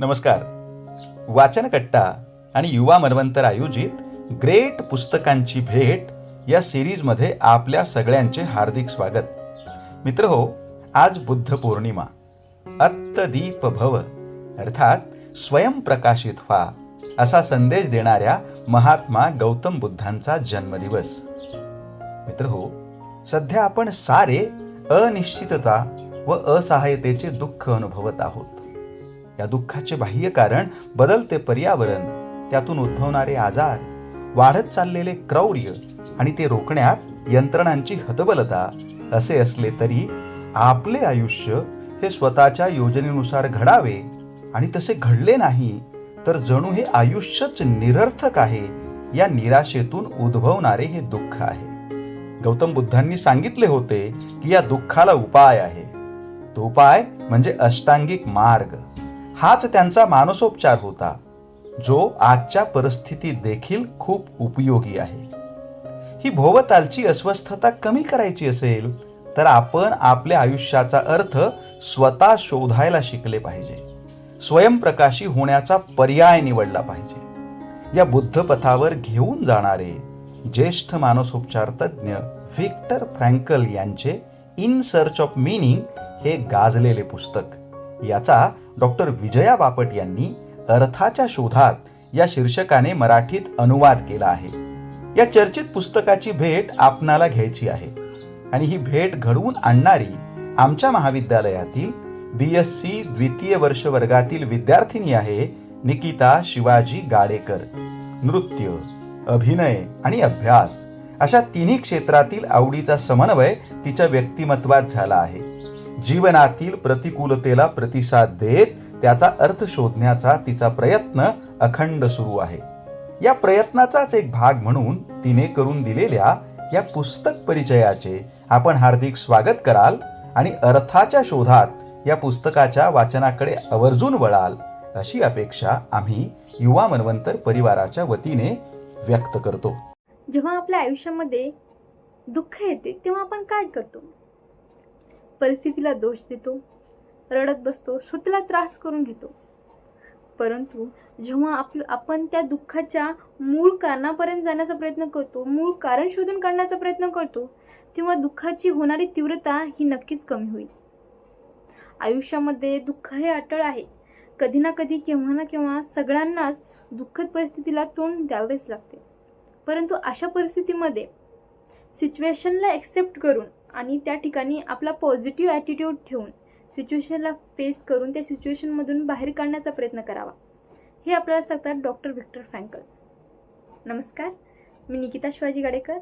नमस्कार. वाचनकट्टा आणि युवा मनवंतर आयोजित ग्रेट पुस्तकांची भेट या सिरीजमध्ये आपल्या सगळ्यांचे हार्दिक स्वागत. मित्र हो आज बुद्ध पौर्णिमा. अत्तदीप भव अर्थात स्वयंप्रकाशित व्हा असा संदेश देणाऱ्या महात्मा गौतम बुद्धांचा जन्मदिवस. मित्र हो सध्या आपण सारे अनिश्चितता व असहायतेचे दुःख अनुभवत आहोत. या दुःखाचे बाह्य कारण बदलते पर्यावरण त्यातून उद्भवणारे आजार वाढत चाललेले क्रौर्य आणि ते रोखण्यात यंत्रणांची हतबलता असे असले तरी आपले आयुष्य हे स्वतःच्या योजनेनुसार घडावे आणि तसे घडले नाही तर जणू हे आयुष्यच निरर्थक आहे या निराशेतून उद्भवणारे हे दुःख आहे. गौतम बुद्धांनी सांगितले होते की या दुःखाला उपाय आहे. तो उपाय म्हणजे अष्टांगिक मार्ग. हाच त्यांचा मानसोपचार होता जो आजच्या परिस्थितीत देखील खूप उपयोगी आहे. ही भोवतालची अस्वस्थता कमी करायची असेल तर आपण आपल्या आयुष्याचा अर्थ स्वतः शोधायला शिकले पाहिजे. स्वयंप्रकाशी होण्याचा पर्याय निवडला पाहिजे. या बुद्धपथावर घेऊन जाणारे ज्येष्ठ मानसोपचार तज्ज्ञ व्हिक्टर फ्रँकल यांचे इन सर्च ऑफ मिनिंग हे गाजलेले पुस्तक याचा डॉक्टर विजया बापट यांनी अर्थाच्या शोधात या शीर्षकाने मराठीत अनुवाद केला आहे. या चर्चित पुस्तकाची भेट आपणाला घ्यायची आहे. आणि ही भेट घडवून आणणारी आमच्या महाविद्यालयातील बी एस सी द्वितीय वर्ष वर्गातील विद्यार्थिनी आहे निकिता शिवाजी गाडेकर. नृत्य अभिनय आणि अभ्यास अशा तिन्ही क्षेत्रातील आवडीचा समन्वय तिच्या व्यक्तिमत्वात झाला आहे. जीवनातील प्रतिकूलतेला प्रतिसाद देत त्याचा अर्थ शोधण्याचा तिचा प्रयत्न अखंड सुरू आहे. या प्रयत्नाचाच एक भाग म्हणून तिने करून दिलेल्या या पुस्तक परिचयाचे आपण हार्दिक स्वागत कराल आणि अर्थाच्या शोधात या पुस्तकाच्या वाचनाकडे आवर्जून वळाल अशी अपेक्षा आम्ही युवा मनवंतर परिवाराच्या वतीने व्यक्त करतो. जेव्हा आपल्या आयुष्यामध्ये दुःख येते तेव्हा आपण काय करतो? परिस्थितीला दोष देतो रडत बसतो स्वतःला त्रास करून घेतो. परंतु जेव्हा आपलं आपण त्या दुःखाच्या मूळ कारणापर्यंत जाण्याचा प्रयत्न करतो मूळ कारण शोधून काढण्याचा प्रयत्न करतो तेव्हा दुःखाची होणारी तीव्रता ही नक्कीच कमी होईल. आयुष्यामध्ये दुःख हे अटळ आहे. कधी ना कधी केव्हा ना केव्हा सगळ्यांनाच दुःखद परिस्थितीला तोंड द्यावेच लागते. परंतु अशा परिस्थितीमध्ये सिच्युएशनला एक्सेप्ट करून आणि त्या ठिकाणी आपला पॉझिटिव्ह ॲटिट्यूड ठेवून सिच्युएशनला फेस करून त्या सिच्युएशनमधून बाहेर काढण्याचा प्रयत्न करावा. हे आपल्याला सांगतात डॉक्टर व्हिक्टर फ्रँकल नमस्कार मी निकिता शिवाजी गाडेकर.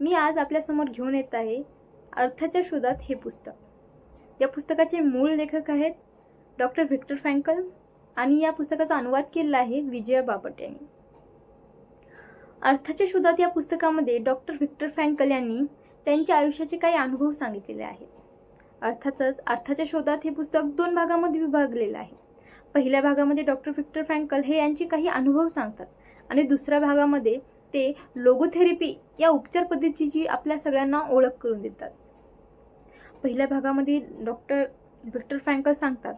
मी आज आपल्यासमोर घेऊन येत आहे अर्थाच्या शोधात हे पुस्तक. या पुस्तकाचे मूळ लेखक आहेत डॉक्टर व्हिक्टर फ्रँकल आणि या पुस्तकाचा अनुवाद केलेला आहे विजया बापट यांनी. अर्थाच्या शोधात या पुस्तकामध्ये डॉक्टर व्हिक्टर फ्रँकल यांनी त्यांच्या आयुष्याचे काही अनुभव सांगितलेले आहेत. अर्थातच अर्थाच्या शोधात हे पुस्तक दोन भागामध्ये विभागलेलं आहे. पहिल्या भागामध्ये डॉक्टर व्हिक्टर फ्रँकल हे यांचे काही अनुभव सांगतात आणि दुसऱ्या भागामध्ये ते लोगोथेरपी या उपचार पद्धतीची आपल्या सगळ्यांना ओळख करून देतात. पहिल्या भागामध्ये डॉक्टर व्हिक्टर फ्रँकल सांगतात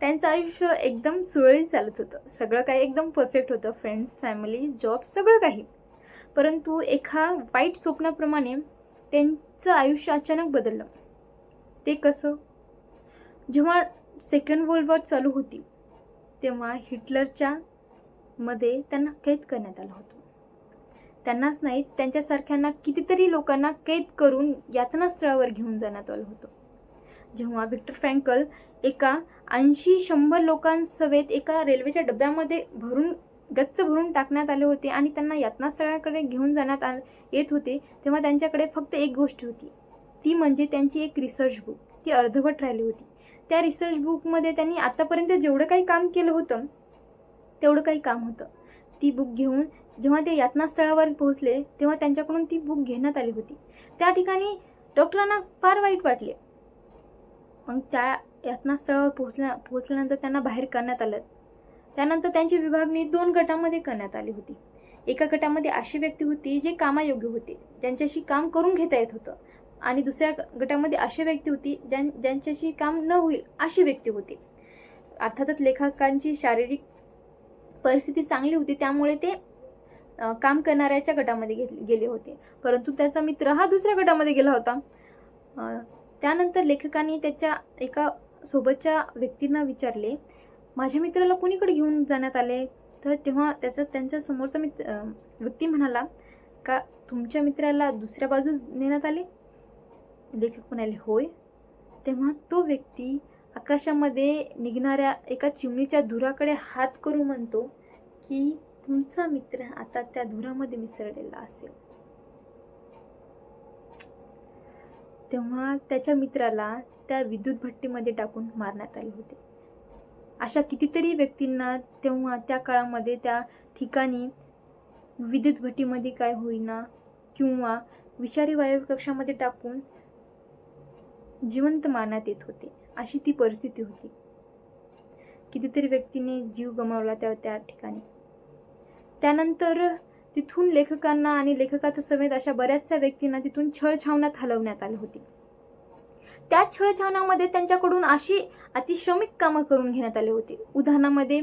त्यांचं आयुष्य एकदम सुरळीत चालत होतं. सगळं काही एकदम परफेक्ट होतं. फ्रेंड्स फॅमिली जॉब सगळं काही. परंतु एका वाईट स्वप्नाप्रमाणे त्यांचं आयुष्य अचानक बदललं. ते कसं? जेव्हा सेकंड वर्ल्ड वॉर चालू होती तेव्हा हिटलरच्या मध्ये त्यांना कैद करण्यात आलं होतं. त्यांनाच नाही त्यांच्यासारख्यांना कितीतरी लोकांना कैद करून यातनास्थळावर घेऊन जाण्यात आलं होतं. जेव्हा विक्टर फ्रँकल एका ऐंशी शंभर लोकांसवेत एका रेल्वेच्या डब्यामध्ये भरून गच्च भरून टाकण्यात आले होते आणि त्यांना यातनास्थळाकडे घेऊन जाण्यात आ येत होते तेव्हा त्यांच्याकडे फक्त एक गोष्ट होती. ती म्हणजे त्यांची एक रिसर्च बुक ती अर्धवट राहिली होती. त्या रिसर्च बुकमध्ये त्यांनी आतापर्यंत जेवढं काही काम केलं होतं तेवढं काही काम होतं. ती बुक घेऊन जेव्हा ते यातनास्थळावर पोहोचले तेव्हा त्यांच्याकडून ती बुक घेण्यात आली होती. त्या ठिकाणी डॉक्टरांना फार वाईट वाटले. मग त्या यातनास्थळावर पोहोचल्या पोहोचल्यानंतर त्यांना बाहेर करण्यात आलं. त्यानंतर त्यांची विभागणी दोन गटामध्ये करण्यात आली होती. एका गटामध्ये अशी व्यक्ती होती जे कामायोग्य होते ज्यांच्याशी काम करून घेता येत होतं. आणि दुसऱ्या गटामध्ये अशी व्यक्ती होती ज्यां ज्यांच्याशी काम न होईल अशी व्यक्ती होती. अर्थातच लेखकांची शारीरिक परिस्थिती चांगली होती त्यामुळे ते काम करणाऱ्याच्या गटामध्ये घेतले गेले होते. परंतु त्याचा मित्र हा दुसऱ्या गटामध्ये गेला होता. त्यानंतर लेखकांनी त्याच्या एका सोबतच्या व्यक्तींना विचारले माझ्या मित्राला कोणीकडे घेऊन जाण्यात आले? तर तेव्हा त्याचा त्यांच्या समोरचा मित्र व्यक्ती म्हणाला का तुमच्या मित्राला दुसऱ्या बाजूस नेण्यात आले? लेखक म्हणाले होय. तेव्हा तो व्यक्ती आकाशामध्ये निघणाऱ्या एका चिमणीच्या धुराकडे हात करू म्हणतो की तुमचा मित्र आता त्या धुरामध्ये मिसळलेला असेल. तेव्हा त्याच्या मित्राला त्या विद्युत भट्टीमध्ये टाकून मारण्यात आले होते. अशा कितीतरी व्यक्तींना तेव्हा त्या काळामध्ये त्या ठिकाणी विद्युत भट्टीमध्ये काय होईना किंवा विषारी वायू कक्षामध्ये टाकून जिवंत मारण्यात येत होते अशी ती परिस्थिती होती. कितीतरी व्यक्तीने जीव गमावला त्या त्या ठिकाणी. त्यानंतर तिथून लेखकांना आणि लेखकाचा समेत अशा बऱ्याचशा व्यक्तींना तिथून छळछावण्यात हलवण्यात आले होते. त्या छळछावण्यामध्ये त्यांच्याकडून अशी अतिश्रमिक कामं करून घेण्यात आली होती. उदाहरणामध्ये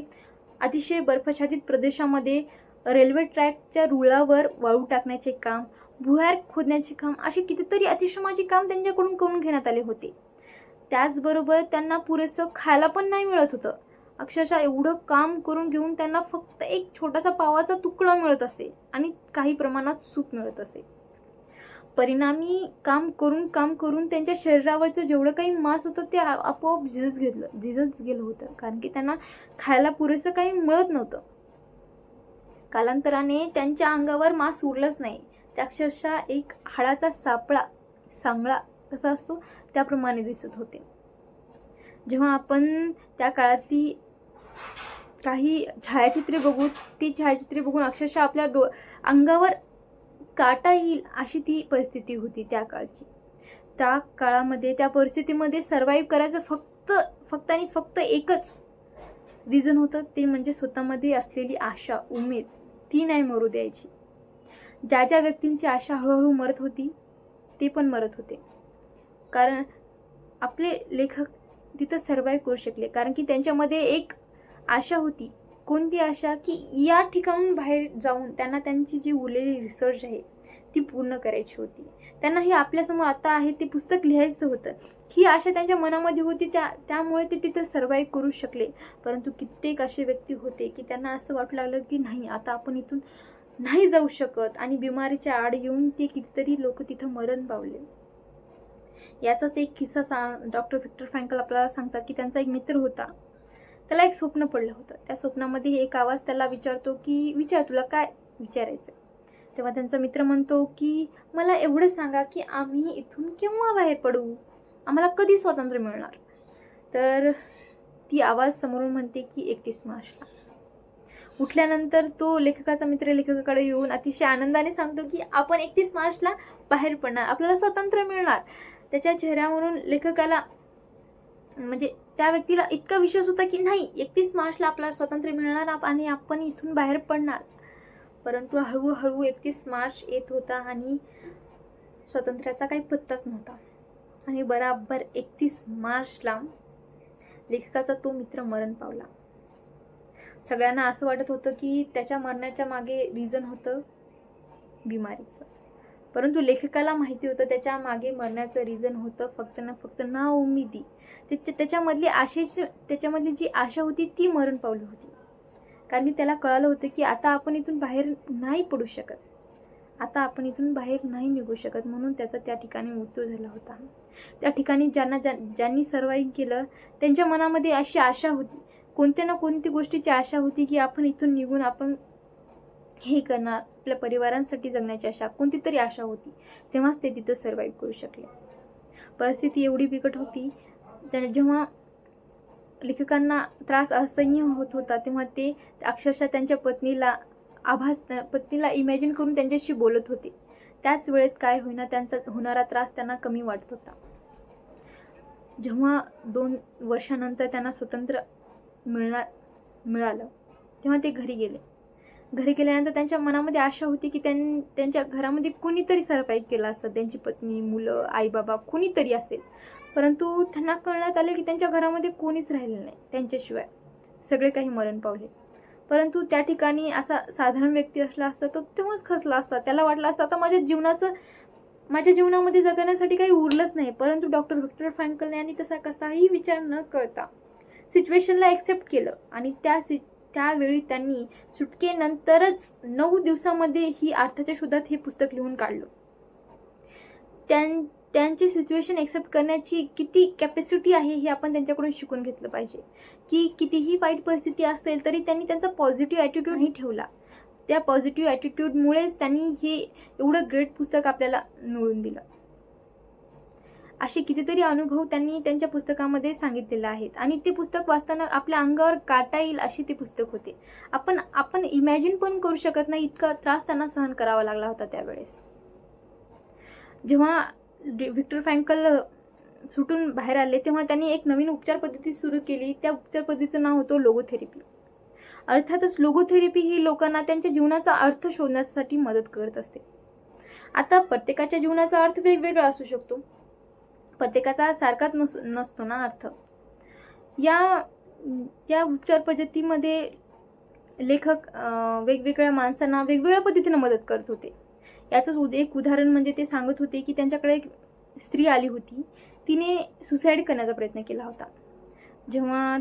अतिशय बर्फाच्छादित प्रदेशामध्ये रेल्वे ट्रॅकच्या रुळावर वाळू टाकण्याचे काम भुयार खोदण्याचे काम अशी कितीतरी अतिश्रमाचे काम त्यांच्याकडून करून घेण्यात आले होते. त्याचबरोबर त्यांना पुरेसं खायला पण नाही मिळत होतं. अक्षरशः एवढं काम करून घेऊन त्यांना फक्त एक छोटासा पावाचा तुकडा मिळत असे आणि काही प्रमाणात सूप मिळत असे. परिणामी काम करून काम करून त्यांच्या शरीरावरचं जेवढं काही मांस होतं ते आपोआप झिजत घेतलं झिजत गेलं होतं. कारण की त्यांना खायला पुरेसं काही मिळत नव्हतं. कालांतराने त्यांच्या अंगावर मांस उरलंच नाही. त्या अक्षरशः एक हाडाचा सापळा सांगळा कसा असतो त्याप्रमाणे दिसत होते. जेव्हा आपण त्या काळातली काही छायाचित्रे बघू ती छायाचित्रे बघून अक्षरशः आपल्या डो अंगावर काटा येईल अशी ती परिस्थिती होती त्या काळची. त्या काळामध्ये त्या परिस्थितीमध्ये सर्वाईव्ह करायचं फक्त फक्त आणि फक्त एकच रिझन होतं. ते म्हणजे स्वतःमध्ये असलेली आशा उमेद ती नाही मरू द्यायची. ज्या ज्या व्यक्तींची आशा हळूहळू मरत होती ते पण मरत होते. कारण आपले लेखक तिथं सर्वाईव्ह करू शकले. कारण की त्यांच्यामध्ये एक आशा होती कोणती आशा की या ठिकाणून बाहेर जाऊन त्यांना त्यांची जी उरलेली रिसर्च आहे ती पूर्ण करायची होती. त्यांना हे आपल्यासमोर आता आहे ते पुस्तक लिहायचं होतं. ही आशा त्यांच्या मनामध्ये होती त्या त्यामुळे ते तिथं सर्वाईव्ह करू शकले. परंतु कित्येक असे व्यक्ती होते की त्यांना असं वाटू लागलं की नाही आता आपण इथून नाही जाऊ शकत आणि बिमारीच्या आड येऊन ते कितीतरी लोक तिथं मरण पावले. याचाच एक किस्सा सा डॉक्टर व्हिक्टर फ्रँकल आपल्याला सांगतात की त्यांचा एक मित्र होता. त्याला एक स्वप्न पडलं होतं. त्या स्वप्नामध्ये एक आवाज त्याला विचारतो की विचार तुला काय विचारायचं तेव्हा त्यांचा मित्र म्हणतो की मला एवढं सांगा की आम्ही इथून केव्हा बाहेर पडू? आम्हाला कधी स्वातंत्र्य मिळणार? तर ती आवाज समोरून म्हणते की एकतीस मार्चला. उठल्यानंतर तो लेखकाचा मित्र लेखकाकडे येऊन अतिशय आनंदाने सांगतो की आपण एकतीस मार्चला बाहेर पडणार. आपल्याला स्वातंत्र्य मिळणार. त्याच्या चेहऱ्यावरून लेखकाला म्हणजे त्या व्यक्तीला इतका विश्वास होता की नाही एकतीस मार्चला आपल्याला स्वातंत्र्य मिळणार आणि आपण इथून बाहेर पडणार. परंतु हळूहळू एकतीस मार्च येत होता आणि स्वातंत्र्याचा काही पत्ताच नव्हता. आणि बराबर एकतीस मार्चला लेखकाचा तो मित्र मरण पावला. सगळ्यांना असं वाटत होतं की त्याच्या मरण्याच्या मागे रिझन होतं बिमारीचं. परंतु लेखकाला माहिती होतं त्याच्यामागे मरण्याचं रिझन होतं फक्त ना फक्त ना उमेदी त्याच्या त्याच्यामधली आशेची त्याच्यामधली जी आशा होती ती मरण पावली होती. कारण की त्याला कळालं होतं की आता आपण इथून बाहेर नाही पडू शकत. आता आपण इथून बाहेर नाही निघू शकत. म्हणून त्याचा त्या ठिकाणी मृत्यू झाला होता. त्या ठिकाणी ज्यांना ज्या ज्यांनी सर्वाईव्ह केलं त्यांच्या मनामध्ये अशी आशा होती. कोणत्या ना कोणती गोष्टीची आशा होती की आपण इथून निघून आपण हे करणार आपल्या परिवारांसाठी जगण्याची आशा कोणती तरी आशा होती. तेव्हाच ते तिथं सर्वाईव्ह करू शकले. परिस्थिती एवढी बिकट होती त्या- जेव्हा लेखकांना त्रास असह्य होत होता तेव्हा ते अक्षरशः त्यांच्या पत्नीला आभास पत्नीला इमॅजिन करून त्यांच्याशी बोलत होते. त्याच वेळेत काय होईना त्यांचा होणारा त्रास त्यांना कमी वाटत होता. जेव्हा दोन वर्षानंतर त्यांना स्वतंत्र मिळणार मिळालं तेव्हा ते घरी गेले. घरी गेल्यानंतर त्यांच्या मनामध्ये आशा होती की त्यां त्यांच्या घरामध्ये कुणीतरी सर्वाईव्ह केला असतं. त्यांची पत्नी मुलं आईबाबा कुणीतरी असेल. परंतु त्यांना कळण्यात आले की त्यांच्या घरामध्ये कोणीच राहिलं नाही त्यांच्याशिवाय. सगळे काही मरण पावले. परंतु त्या ठिकाणी असा साधारण व्यक्ती असला असता तो तेव्हाच खसला असता. त्याला वाटला असता आता माझ्या जीवनाचं माझ्या जीवनामध्ये जगण्यासाठी काही उरलंच नाही. परंतु डॉक्टर व्हिक्टर फ्रँकल यांनी तसा कसाही विचार न करता सिच्युएशनला ॲक्सेप्ट केलं. आणि त्या सि त्यावेळी त्यांनी सुटकेनंतरच नऊ दिवसामध्ये ही अर्थाच्या शोधात हे पुस्तक लिहून काढलं. त्यां त्यांची सिच्युएशन एक्सेप्ट करण्याची किती कॅपॅसिटी आहे हे आपण त्यांच्याकडून शिकून घेतलं पाहिजे. की कितीही वाईट परिस्थिती असेल तरी त्यांनी त्यांचा पॉझिटिव्ह ॲटिट्यूडही ठेवला. त्या पॉझिटिव्ह ॲटिट्यूडमुळेच त्यांनी हे एवढं ग्रेट पुस्तक आपल्याला मिळून दिलं. असे कितीतरी अनुभव त्यांनी त्यांच्या पुस्तकामध्ये सांगितलेले आहेत. आणि ते पुस्तक वाचताना आपल्या अंगावर काटा येईल असे ते पुस्तक होते. आपण आपण इमॅजिन पण करू शकत नाही इतका त्रास त्यांना सहन करावा लागला होता त्यावेळेस. जेव्हा व्हिक्टर फ्रँकल सुटून बाहेर आले तेव्हा त्यांनी एक नवीन उपचार पद्धती सुरू केली. त्या उपचार पद्धतीचं नाव होतं लोगोथेरपी. अर्थातच लोगोथेरपी ही लोकांना त्यांच्या जीवनाचा अर्थ शोधण्यासाठी मदत करत असते. आता प्रत्येकाच्या जीवनाचा अर्थ वेगवेगळा असू शकतो. प्रत्येकाचा सारखाच नस नसतो ना अर्थ. या या उपचार पद्धतीमध्ये लेखक वेगवेगळ्या माणसांना वेगवेगळ्या पद्धतीनं मदत करत होते. याचंच उद एक उदाहरण म्हणजे ते सांगत होते की त्यांच्याकडे एक स्त्री आली होती. तिने सुसाईड करण्याचा प्रयत्न केला होता. जेव्हा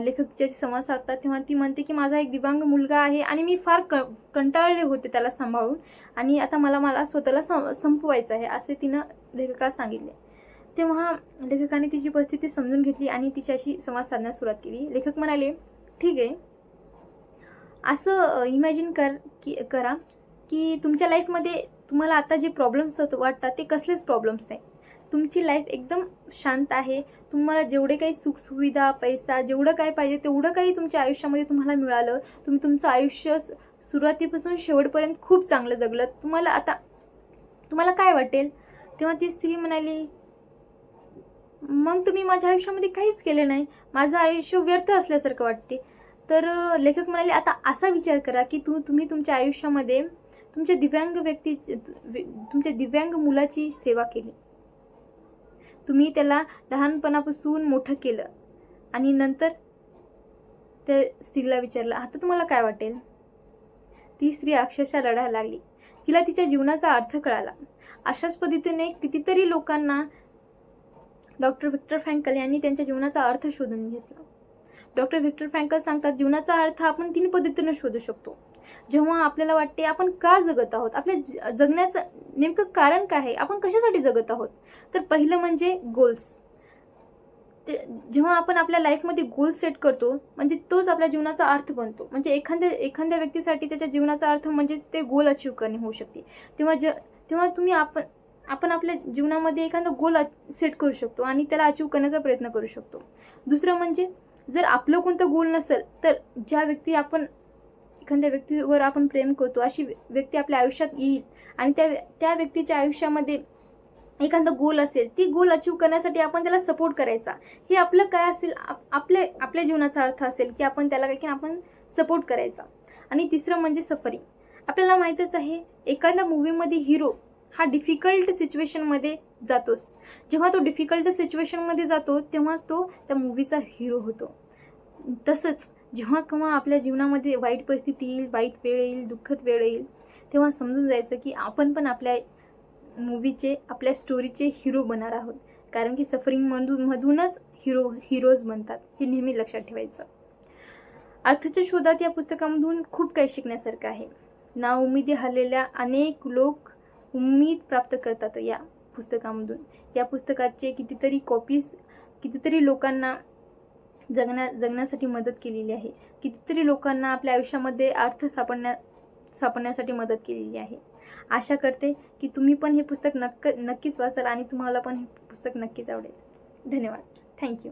लेखक तिच्याशी संवाद साधतात तेव्हा ती म्हणते की माझा एक दिव्यांग मुलगा आहे आणि मी फार क कंटाळले होते त्याला सांभाळून आणि आता मला मला स्वतःला सं संपवायचं आहे असे तिनं लेखकास सांगितले. तेव्हा लेखकाने तिची परिस्थिती समजून घेतली आणि तिच्याशी संवाद साधण्यास सुरुवात केली. लेखक म्हणाले ठीक आहे. असं इमॅजिन कर की करा. की तुमच्या लाईफमध्ये तुम्हाला आता जे प्रॉब्लेम्स वाटतात ते कसलेच प्रॉब्लेम्स नाही. तुमची लाईफ एकदम शांत आहे. तुम्हाला जेवढे काही सुखसुविधा पैसा जेवढं काय पाहिजे तेवढं काही तुमच्या आयुष्यामध्ये तुम्हाला मिळालं. तुम्ही तुमचं आयुष्य सुरुवातीपासून शेवटपर्यंत खूप चांगलं जगलं. तुम्हाला आता तुम्हाला काय वाटेल? तेव्हा ती स्त्री म्हणाली मग तुम्ही माझ्या आयुष्यामध्ये काहीच केलं नाही. माझं आयुष्य व्यर्थ असल्यासारखं वाटते. तर लेखक म्हणाले आता असा विचार करा की तू तुम्ही तुमच्या आयुष्यामध्ये तुमच्या दिव्यांग व्यक्ती तुमच्या दिव्यांग मुलाची सेवा केली. तुम्ही त्याला लहानपणापासून मोठं केलं आणि नंतर त्या स्त्रीला विचारलं आता तुम्हाला काय वाटेल? ती स्त्री अक्षरशः रडायला लागली. तिला तिच्या जीवनाचा अर्थ कळाला. अशाच पद्धतीने कितीतरी लोकांना डॉक्टर व्हिक्टर फ्रँकल यांनी त्यांच्या जीवनाचा अर्थ शोधून घेतला. डॉक्टर व्हिक्टर फ्रँकल सांगतात जीवनाचा अर्थ आपण तीन पद्धतीने शोधू शकतो. जेव्हा आपल्याला वाटते आपण का जगत आहोत? आपल्या जगण्याचं नेमकं कारण काय आहे? आपण कशासाठी जगत आहोत? तर पहिलं म्हणजे गोल्स ते जेव्हा आपण आपल्या लाईफमध्ये गोल सेट करतो म्हणजे तोच आपल्या जीवनाचा अर्थ बनतो. म्हणजे एखाद्या एखाद्या व्यक्तीसाठी त्याच्या जीवनाचा अर्थ म्हणजे ते गोल अचीव करणे होऊ शकते. तेव्हा ज तेव्हा तुम्ही आपण आपण आपल्या जीवनामध्ये एखादा गोल सेट करू शकतो आणि त्याला अचीव करण्याचा प्रयत्न करू शकतो. दुसरं म्हणजे जर आपलं कोणतं गोल नसेल तर ज्या व्यक्ती आपण एखाद्या व्यक्तीवर आपण प्रेम करतो अशी व्यक्ती आपल्या आयुष्यात येईल. आणि त्या त्या व्यक्तीच्या आयुष्यामध्ये एखादा गोल असेल ती गोल अचीव करण्यासाठी आपण त्याला सपोर्ट करायचा. हे आपलं काय असेल आप- आपल्या आपल्या जीवनाचा अर्थ असेल की आपण त्याला काय की आपण सपोर्ट करायचा. आणि तिसरं म्हणजे सफरी आपल्याला माहीतच आहे एखाद्या मूवीमध्ये हिरो हा डिफिकल्ट सिच्युएशनमध्ये जातोच. जेव्हा तो डिफिकल्ट सिच्युएशनमध्ये जातो तेव्हाच तो त्या मूवीचा हिरो होतो. तसंच जेव्हा केव्हा आपल्या जीवनामध्ये वाईट परिस्थिती येईल वाईट वेळ येईल दुःखद वेळ येईल तेव्हा समजून जायचं की आपण पण आपल्या मूवीचे आपल्या स्टोरीचे हिरो बनणार आहोत. कारण की सफरिंगमधून मधूनच हिरो हिरोज बनतात. हे नेहमी लक्षात ठेवायचं. अर्थाच्या शोधात या पुस्तकामधून खूप काही शिकण्यासारखं आहे. ना उमेदी हरलेल्या अनेक लोक उम्मीद प्राप्त करतात या पुस्तकामधून. या पुस्तकाचे कितीतरी कॉपीज कितीतरी लोकांना जगण्या जगण्यासाठी मदत केलेली आहे. कितीतरी लोकांना आपल्या आयुष्यामध्ये अर्थ सापडण्या सापडण्यासाठी मदत केलेली आहे. आशा करते की तुम्ही पण हे पुस्तक नक्क नक्कीच वाचाल आणि तुम्हाला पण हे पुस्तक नक्कीच आवडेल. धन्यवाद. थँक्यू